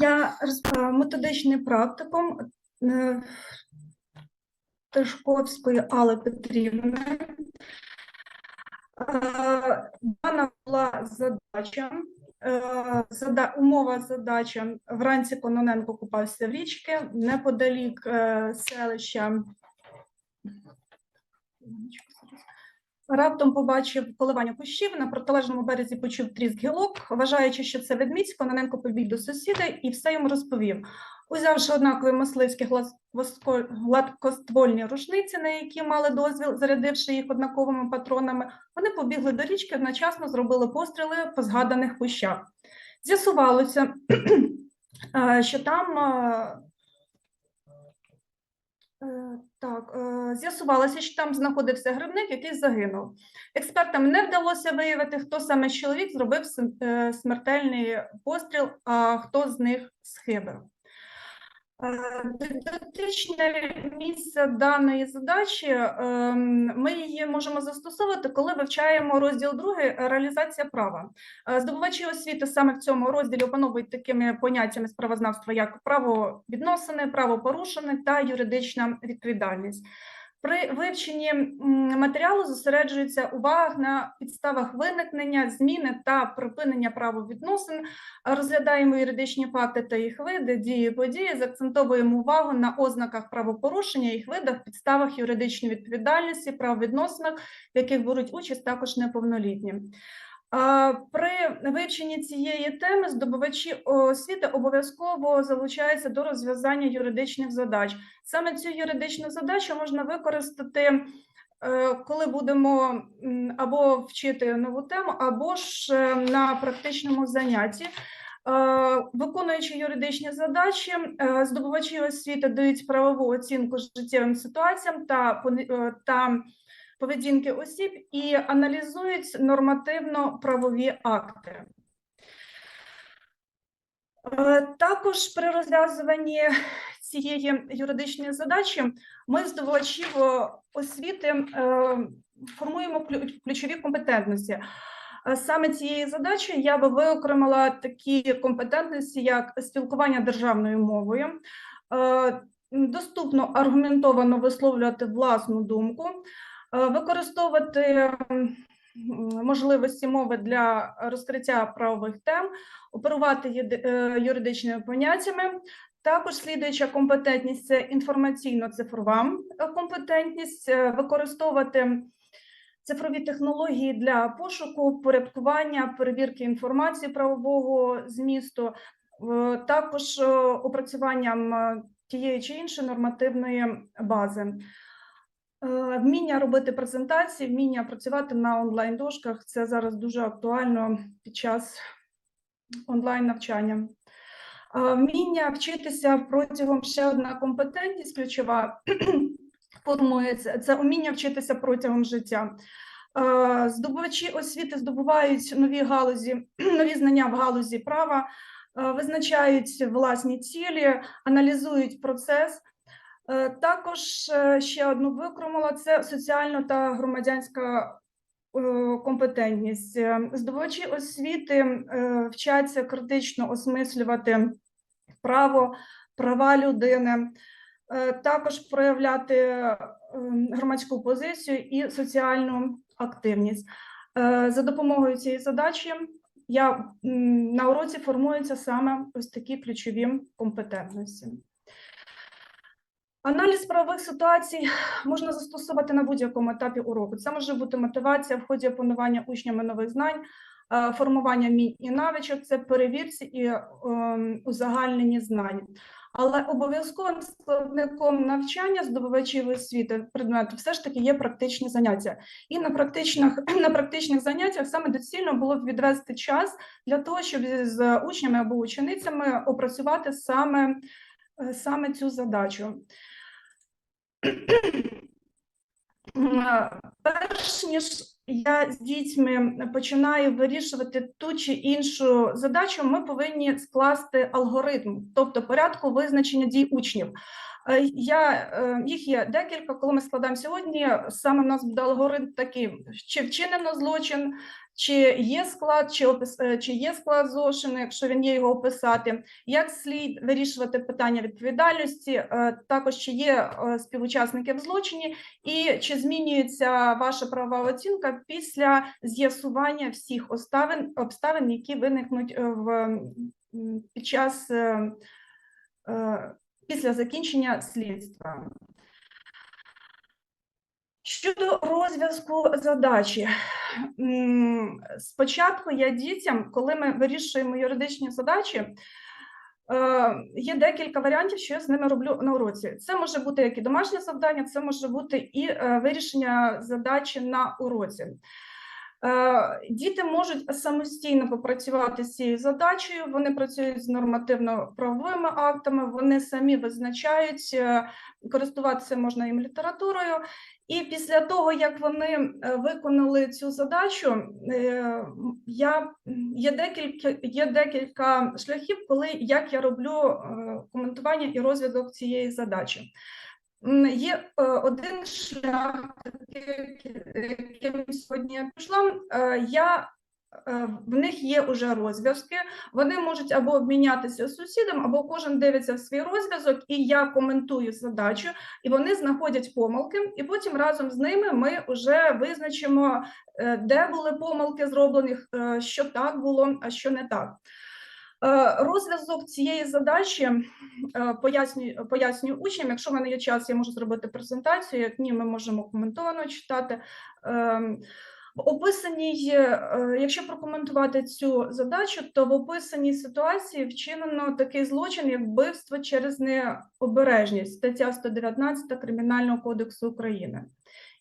Я е, методичний практикум е, Тишковської Алли Петрівни. Е, Дана була задача. зада- Умова задача. Вранці Кононенко купався в річки неподалік селища. Раптом побачив коливання кущів, на протилежному березі почув тріск гілок. Вважаючи, що це ведмідь, Кононенко побіг до сусіда і все йому розповів. Узявши однакові мисливські гладкоствольні рушниці, на які мали дозвіл, зарядивши їх однаковими патронами, вони побігли до річки, одночасно зробили постріли по згаданих кущах. З'ясувалося, е, що там е, Е, Так, е, з'ясувалося, що там знаходився грибник, який загинув. Експертам не вдалося виявити, хто саме чоловік зробив е, смертельний постріл, а хто з них схибив. Е, Дидактичне місце даної задачі ем, ми її можемо застосовувати, коли вивчаємо розділ 2 реалізація права. Е, Здобувачі освіти саме в цьому розділі опановують такими поняттями з правознавства, як правовідносини, правопорушення та юридична відповідальність. При вивченні матеріалу зосереджується увага на підставах виникнення, зміни та припинення правовідносин, розглядаємо юридичні факти та їх види, дії, події, заакцентовуємо увагу на ознаках правопорушення, їх видах, підставах юридичної відповідальності, правовідносинах, в яких беруть участь також неповнолітні. При вивченні цієї теми здобувачі освіти обов'язково залучаються до розв'язання юридичних задач. Саме цю юридичну задачу можна використати, е, коли будемо або вчити нову тему, або ж е, на практичному занятті. Е, Виконуючи юридичні задачі, здобувачі освіти дають правову оцінку життєвим ситуаціям та та поведінки осіб і аналізують нормативно-правові акти. Е, Також при розв'язуванні цієї юридичної задачі ми здобувачів е, освіти е, формуємо ключові компетентності. Е, Саме цієї задачі я би виокремила такі компетентності, як спілкування державною мовою, доступно аргументовано висловлювати власну думку, використовувати можливості мови для розкриття правових тем, оперувати е, юридичними поняттями. Також слідуюча компетентність це інформаційно-цифрова е, компетентність, е, використовувати цифрові технології для пошуку, порядкування, перевірки інформації правового змісту, е, також е, опрацюванням е, тієї чи іншої нормативної бази. Е, Вміння робити презентації, вміння працювати на онлайн-дошках це зараз дуже актуально під час онлайн-навчання. Е, Вміння вчитися протягом ще одна компетентність ключова формується це вміння вчитися протягом життя. Е, Здобувачі освіти здобувають нові галузі, нові знання в галузі права, визначають власні цілі, аналізують процес. Е, Також е, ще одну викромила це соціальна та громадянська е, компетентність. Здобувачі освіти вчаться критично осмислювати право, права людини, також проявляти громадську позицію і соціальну активність. За допомогою цієї задачі я на уроці формуються саме ось такі ключові компетентності. Аналіз правових ситуацій можна застосувати на будь-якому етапі уроку. Це може бути мотивація в ході опанування учнями нових знань, е, формування вмінь і навичок, це перевірці і ем, узагальнені знання. Але обов'язковим складником навчання здобувачів освіти предмету все ж таки є практичні заняття. І на практичних, на практичних заняттях саме доцільно було б відвести час для того, щоб з учнями або ученицями опрацювати саме, е, саме цю задачу. Перш ніж я з дітьми починаю вирішувати ту чи іншу задачу, ми повинні скласти алгоритм, тобто порядку визначення дій учнів. Е, Я, е, їх є декілька, коли ми складаємо сьогодні, саме в нас буде алгоритм такий, чи вчинено злочин, чи є склад, чи, опис, е, чи є склад злочину, якщо він є його описати, як слід вирішувати питання відповідальності, також чи є співучасники в злочині, і чи змінюється ваша правова оцінка після з'ясування всіх обставин, обставин, які виникнуть в, під час після закінчення слідства. Щодо розв'язку задачі, спочатку я дітям, коли ми вирішуємо юридичні задачі, е, є декілька варіантів, що я з ними роблю на уроці. Це може бути як і домашнє завдання, це може бути і е, вирішення задачі на уроці. Е, Діти можуть самостійно попрацювати з цією задачею. Вони працюють з нормативно-правовими актами, вони самі визначають, е, користуватися можна їм літературою. І після того, як вони е, виконали цю задачу, я є декілька є декілька шляхів, коли як я роблю коментування і розв'язок цієї задачі. Є е, один шлях, яким сьогодні я пішла. Е, Я е, в них є уже розв'язки. Вони можуть або обмінятися з сусідом, або кожен дивиться в свій розв'язок, і я коментую задачу, і вони знаходять помилки. І потім разом з ними ми вже визначимо, де були помилки зроблені, що так було, а що не так. Е, Розв'язок цієї задачі е, пояснюю, пояснюю учням. Якщо в мене є час, я можу зробити презентацію. Як ні, ми можемо коментовано читати. Ем, В описаній, е, якщо прокоментувати цю задачу, то в описаній ситуації вчинено такий злочин, як вбивство через необережність, стаття 119 Кримінального кодексу України.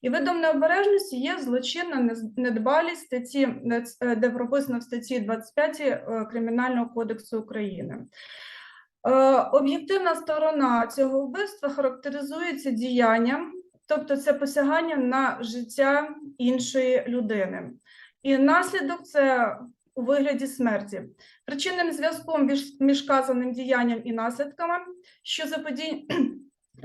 І видом необережності є злочинна недбалість статті, нец- е, де прописано в статті 25 е, Кримінального кодексу України. Е, Об'єктивна сторона цього вбивства характеризується діянням, тобто це посягання на життя іншої людини. І наслідок це у вигляді смерті. Причинним зв'язком між, вказаним діянням і наслідками, що заподіяння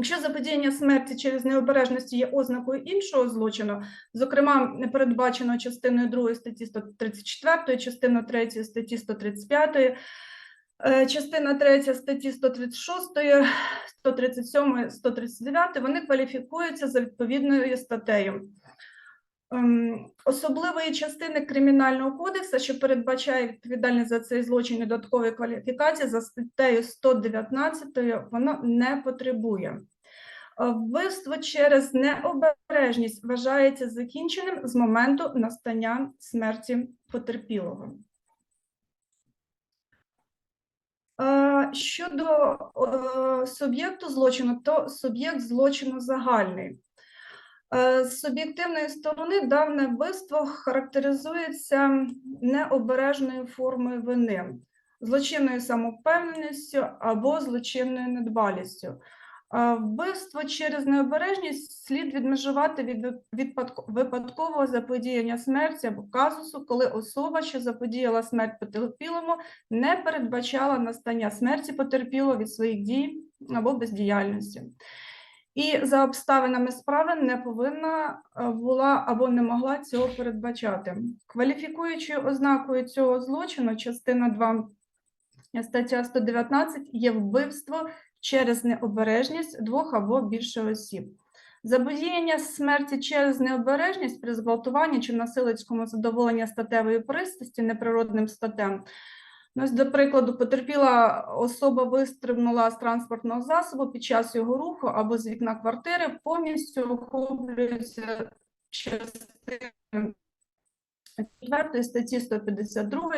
Якщо заподіяння смерті через необережності є ознакою іншого злочину, зокрема не передбаченого частиною 2 статті 134, частиною 3 статті 135, е, частина 3 статті 136, 137, 139, вони кваліфікуються за відповідною статтею. Ем, Особливої частини Кримінального кодексу, що передбачає відповідальність за цей злочин і додаткової кваліфікації за статтею 119, воно не потребує. Е, Вбивство через необережність вважається закінченим з моменту настання смерті потерпілого. Е, Щодо е, суб'єкту злочину, то суб'єкт злочину загальний. Е, З суб'єктивної сторони дане вбивство характеризується необережною формою вини, злочинною самовпевненістю або злочинною недбалістю. Е, Вбивство через необережність слід відмежувати від випадкового заподіяння смерті або казусу, коли особа, що заподіяла смерть потерпілому, не передбачала настання смерті потерпілого від своїх дій або бездіяльності і за обставинами справи не повинна е, була або не могла цього передбачати. Кваліфікуючою ознакою цього злочину, частина 2 стаття 119 є вбивство через необережність двох або більше осіб. Заподіяння смерті через необережність при зґвалтуванні чи насильницькому задоволенні статевої пристрасті неприродним статем Ну, ось, до прикладу, потерпіла особа вистрибнула з транспортного засобу під час його руху або з вікна квартири, повністю охоплюється частиною 4 статті 152,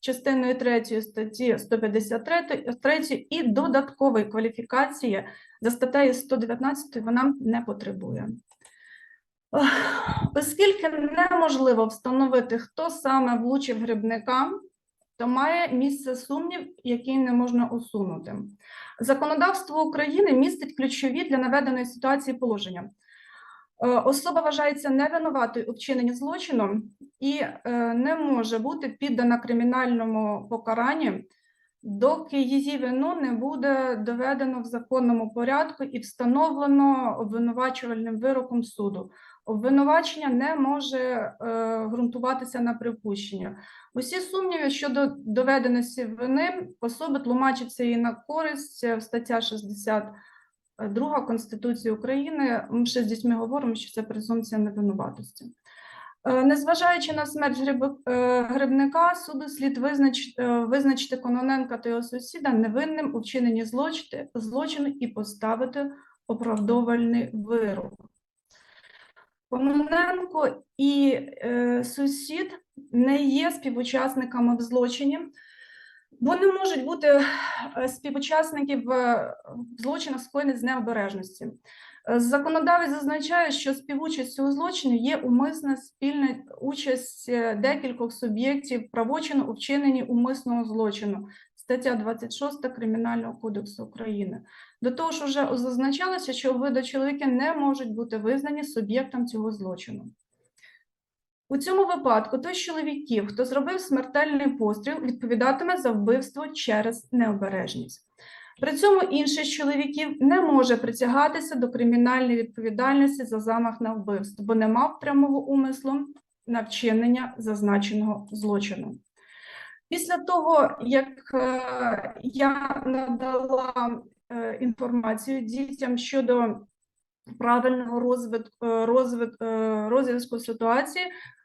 частиною 3 статті 153 3 і додаткової кваліфікації за статтею 119 вона не потребує. Оскільки неможливо встановити, хто саме влучив грибника, то має місце сумнів, який не можна усунути. Законодавство України містить ключові для наведеної ситуації положення. Е, Особа вважається невинуватою у вчиненні злочину і е, не може бути піддана кримінальному покаранню доки її вину не буде доведено в законному порядку і встановлено обвинувачувальним вироком суду. Обвинувачення не може е, ґрунтуватися на припущення. Усі сумніви щодо доведеності вини особи тлумачаться її на користь е, стаття 62 Конституції України. Ми ще з дітьми говоримо, що це презумпція невинуватості. Е, Незважаючи на смерть е, грибника, суду слід е, визначити Кононенка та його сусіда невинним у вчиненні злочину і поставити оправдовальний вирок. Кононенко і сусід не є співучасниками в злочині, бо не можуть бути е, співучасники в е, злочинах скоєних з необережності. Е, Законодавець зазначає, що співучастю у злочині є умисна спільна участь декількох суб'єктів правочину у вчиненні умисного злочину. Стаття 26 Кримінального кодексу України. До того ж, вже зазначалося, що обидва чоловіки не можуть бути визнані суб'єктом цього злочину. У цьому випадку той з чоловіків, хто зробив смертельний постріл, відповідатиме за вбивство через необережність. При цьому інший з чоловіків не може притягатися до кримінальної відповідальності за замах на вбивство, бо не мав прямого умислу на вчинення зазначеного злочину. Після того, як е, я надала е, інформацію дітям щодо правильного розвитку, розвитку, розвитку ситуації,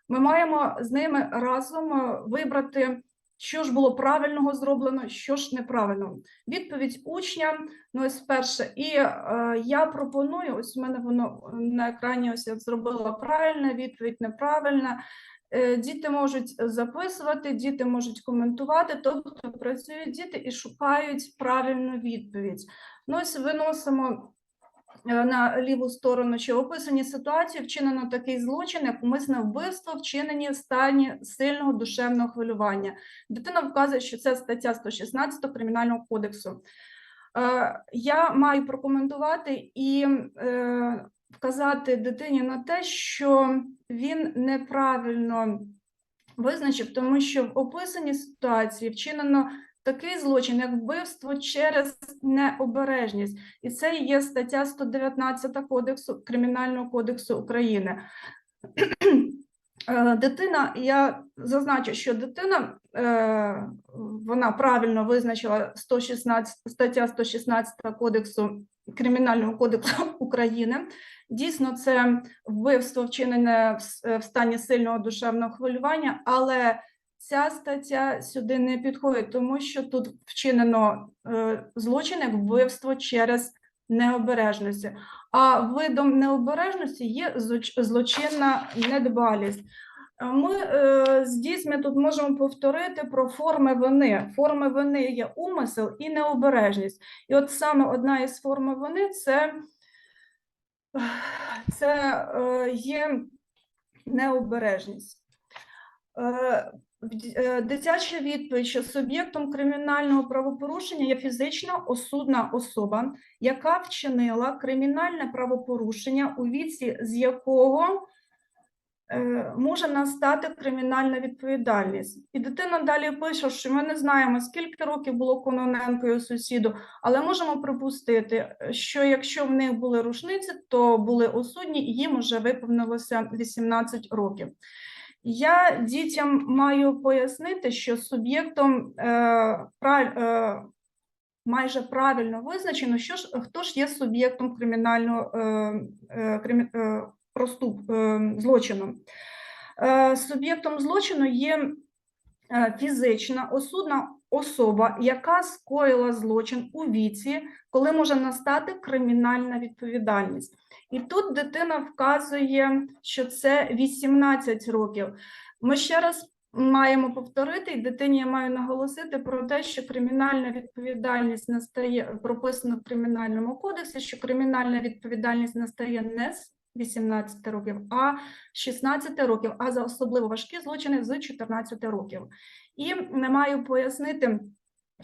ми маємо з ними разом е, вибрати, що ж було правильного зроблено, що ж неправильно. Відповідь учня, ну ось перше, і е, я пропоную, ось у мене воно на екрані ось я зробила правильна відповідь, неправильна. Е, Діти можуть записувати, діти можуть коментувати, тобто працюють діти і шукають правильну відповідь. Ну, ось виносимо е, на ліву сторону, що в описаній ситуації вчинено такий злочин, як умисне вбивство, вчинені в стані сильного душевного хвилювання. Дитина вказує, що це стаття 116 Кримінального кодексу. Е, Я маю прокоментувати і е, вказати дитині на те, що він неправильно визначив, тому що в описаній ситуації вчинено такий злочин, як вбивство через необережність, і це є стаття 119 кодексу Кримінального кодексу України. Е, Дитина, я зазначу, що дитина е, вона правильно визначила 116, стаття 116 кодексу Кримінального кодексу України. Дійсно, це вбивство вчинене в, в стані сильного душевного хвилювання, але ця стаття сюди не підходить, тому що тут вчинено е, злочин як вбивство через необережності. А видом необережності є злочинна недбалість. Е, Ми е, з дітьми тут можемо повторити про форми вини. Форми вини є умисел і необережність. І от саме одна із форм вини це, це є необережність. Е, Дитяча відповідь, що суб'єктом кримінального правопорушення є фізична осудна особа, яка вчинила кримінальне правопорушення, у віці з якого е, може настати кримінальна відповідальність. І дитина далі пише, що ми не знаємо, скільки років було Кононенко і сусіду, але можемо припустити, що якщо в них були рушниці, то були осудні, і їм вже виповнилося 18 років. Я дітям маю пояснити, що суб'єктом е, е, майже правильно визначено, що ж хто ж є суб'єктом кримінального е, е, е, проступ, е, злочину. Е, суб'єктом злочину є е, фізична осудна особа, яка скоїла злочин у віці, коли може настати кримінальна відповідальність. І тут дитина вказує, що це 18 років. Ми ще раз маємо повторити, і дитині я маю наголосити про те, що кримінальна відповідальність настає прописано в кримінальному кодексі, що кримінальна відповідальність настає не з 18 років, а з 16 років, а за особливо важкі злочини з 14 років. І не маю пояснити,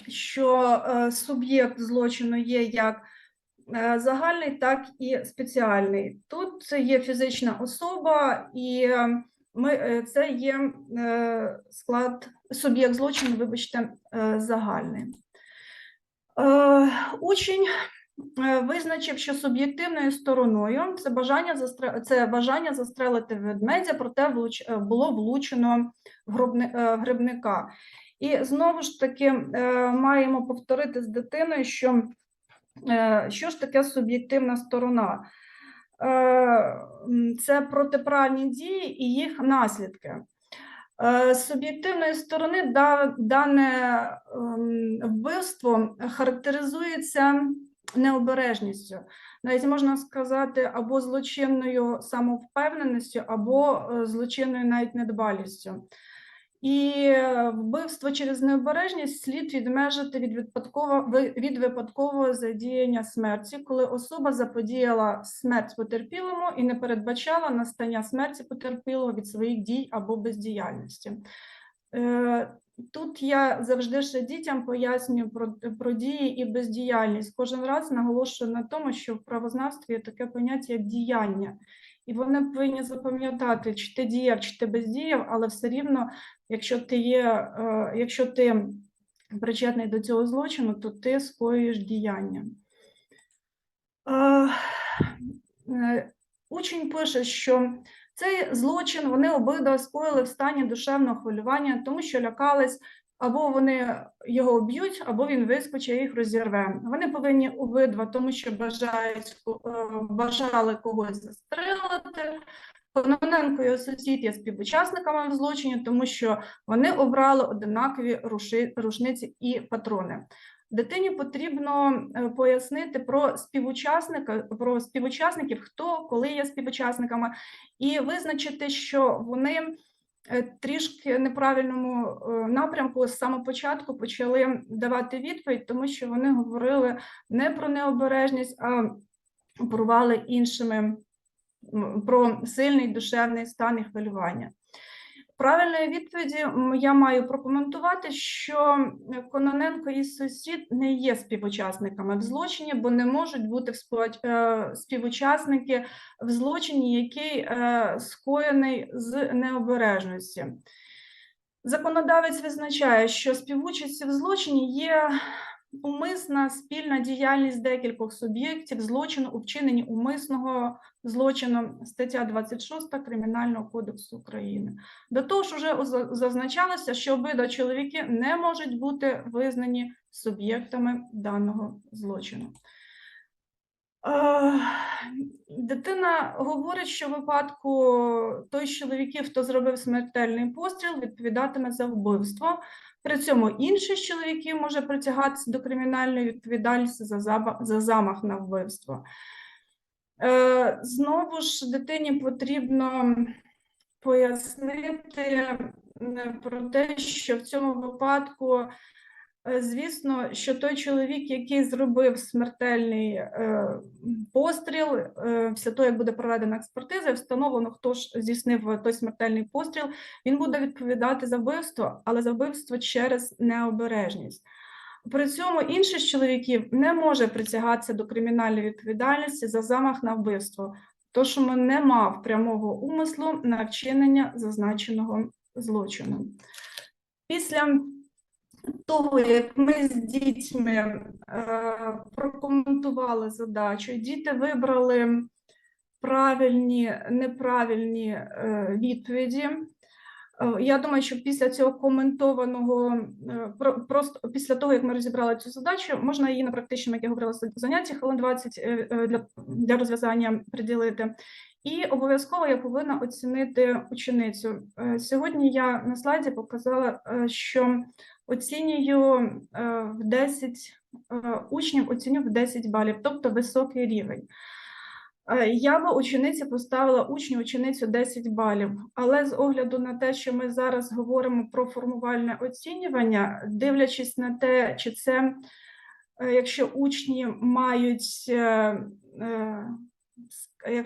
що е, суб'єкт злочину є як е, загальний, так і спеціальний. Тут є фізична особа, і е, ми, це є склад, суб'єкт злочину, вибачте, загальний. учень визначив, що суб'єктивною стороною це бажання застре... це бажання застрелити ведмедя, проте влуч... е, було влучено в е, грибника. І знову ж таки е, маємо повторити з дитиною, що е, що ж таке суб'єктивна сторона? Е, Це протиправні дії і їх наслідки. Е, З суб'єктивної сторони дане ем, вбивство характеризується необережністю, навіть можна сказати, або злочинною самовпевненістю, або е, злочинною навіть недбалістю. І е, вбивство через необережність слід відмежити від випадково, від випадкового задіяння смерті, коли особа заподіяла смерть потерпілому і не передбачала настання смерті потерпілого від своїх дій або бездіяльності. Тут я завжди ще дітям пояснюю про, про дії і бездіяльність. Кожен раз наголошую на тому, що в правознавстві є таке поняття як діяння. І вони повинні запам'ятати, чи ти діяв, чи ти бездіяв, але все рівно, якщо ти є, е, якщо ти причетний до цього злочину, то ти скоюєш діяння. Е, е, Учень пише, що цей злочин вони обидва скоїли в стані душевного хвилювання, тому що лякались, або вони його б'ють, або він вискочить і їх розірве. Вони повинні обидва, тому що бажають, е, бажали когось застрелити. Кононенко і сусід є співучасниками в злочині, тому що вони обрали одинакові рушниці і патрони. Дитині потрібно е, пояснити про співучасника, про співучасників, хто коли є співучасниками, і визначити, що вони е, трішки неправильному е, напрямку з самого початку почали давати відповідь, тому що вони говорили не про необережність, а порували іншими про сильний душевний стан і хвилювання. Правильної відповіді я маю прокоментувати, що Кононенко і сусід не є співучасниками в злочині, бо не можуть бути е, співучасники в злочині, який е, скоєний з необережності. Законодавець визначає, що співучасті в злочині є умисна спільна діяльність декількох суб'єктів злочину у вчиненні умисного злочину, стаття 26 Кримінального кодексу України. До того ж, вже зазначалося, що обидва чоловіки не можуть бути визнані суб'єктами даного злочину. Е, Дитина говорить, що в випадку той чоловіків, хто зробив смертельний постріл, відповідатиме за вбивство. При цьому інший з чоловіків може притягатися до кримінальної відповідальності за, замах на вбивство. Е, Знову ж дитині потрібно пояснити е, про те, що в цьому випадку, звісно, що той чоловік, який зробив смертельний е, постріл, е, після того, як буде проведена експертиза, встановлено, хто ж здійснив той смертельний постріл, він буде відповідати за вбивство, але за вбивство через необережність. При цьому інший з чоловіків не може притягатися до кримінальної відповідальності за замах на вбивство, він не мав прямого умислу на вчинення зазначеного злочину. Після того, як ми з дітьми е, прокоментували задачу, діти вибрали правильні, неправильні е, відповіді. Е, Я думаю, що після цього коментованого, е, просто після того, як ми розібрали цю задачу, можна її на практичному, як я говорила, за- занятті хвилин 20 е, для, для розв'язання приділити. І обов'язково я повинна оцінити ученицю. Сьогодні я на слайді показала, що оцінюю е, в 10 е, учнів, оціню в 10 балів, тобто високий рівень. Е, Я би учениці поставила учню ученицю 10 балів, але з огляду на те, що ми зараз говоримо про формувальне оцінювання, дивлячись на те, чи це, якщо учні мають,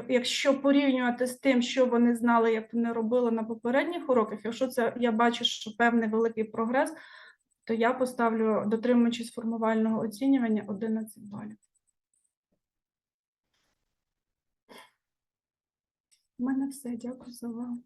якщо порівнювати з тим, що вони знали, як вони робили на попередніх уроках, якщо це я бачу, що певний великий прогрес, то я поставлю, дотримуючись формувального оцінювання, 11 балів. У мене все. Дякую за увагу.